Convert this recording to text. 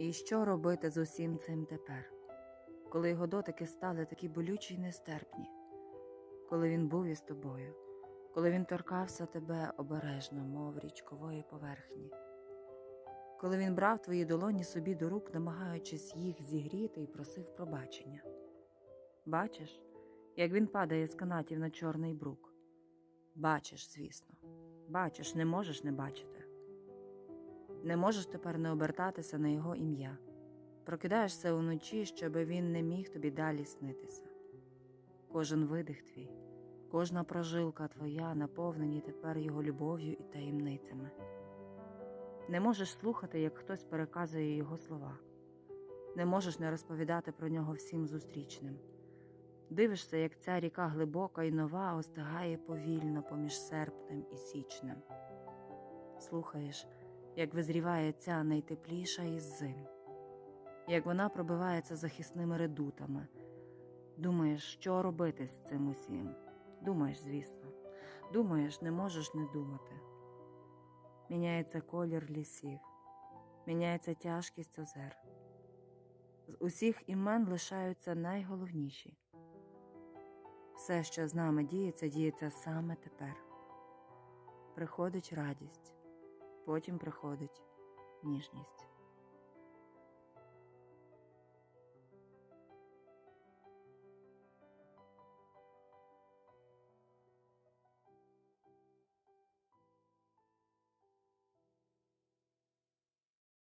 І що робити з усім цим тепер, коли його дотики стали такі болючі й нестерпні, коли він був із тобою, коли він торкався тебе обережно, мов річкової поверхні, коли він брав твої долоні собі до рук, намагаючись їх зігріти і просив пробачення. Бачиш, як він падає з канатів на чорний брук. Бачиш, звісно, бачиш, не можеш не бачити. Не можеш тепер не обертатися на його ім'я. Прокидаєшся уночі, щоб він не міг тобі далі снитися. Кожен видих твій, кожна прожилка твоя наповнені тепер його любов'ю і таємницями. Не можеш слухати, як хтось переказує його слова, не можеш не розповідати про нього всім зустрічним. Дивишся, як ця ріка глибока і нова остигає повільно поміж серпнем і січнем. Слухаєш, як визріває ця найтепліша із зим, як вона пробивається захисними редутами. Думаєш, що робити з цим усім? Думаєш, звісно, думаєш, не можеш не думати. Міняється колір лісів, міняється тяжкість озер. З усіх імен лишаються найголовніші. Все, що з нами діється, діється саме тепер. Приходить радість, потім приходить ніжність.